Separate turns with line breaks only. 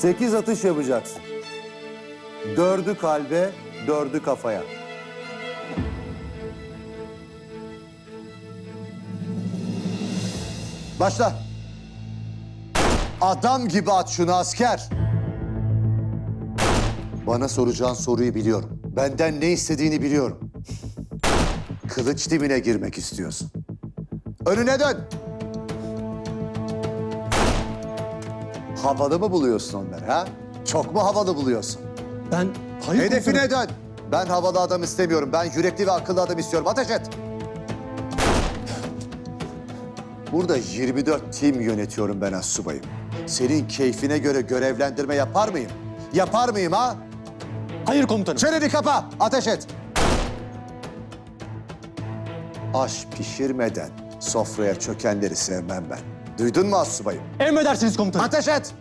Sekiz atış yapacaksın. Dördü kalbe, dördü kafaya. Başla. Adam gibi at şunu asker. Bana soracağın soruyu biliyorum. Benden ne istediğini biliyorum. Kılıç dibine girmek istiyorsun. Önüne dön. Havalı mı buluyorsun onları ha? Çok mu havalı buluyorsun?
Ben... Hayır
Hedefine dön. Ben havalı adam istemiyorum. Ben yürekli ve akıllı adam istiyorum. Ateş et. Burada 24 tim yönetiyorum ben subayım. Senin keyfine göre görevlendirme yapar mıyım? Yapar mıyım ha?
Hayır komutanım.
Çeneni kapa, ateş et. Aş pişirmeden sofraya çökenleri sevmem ben. Duydun mu subayım?
Emredersiniz komutanım.
Ateş et.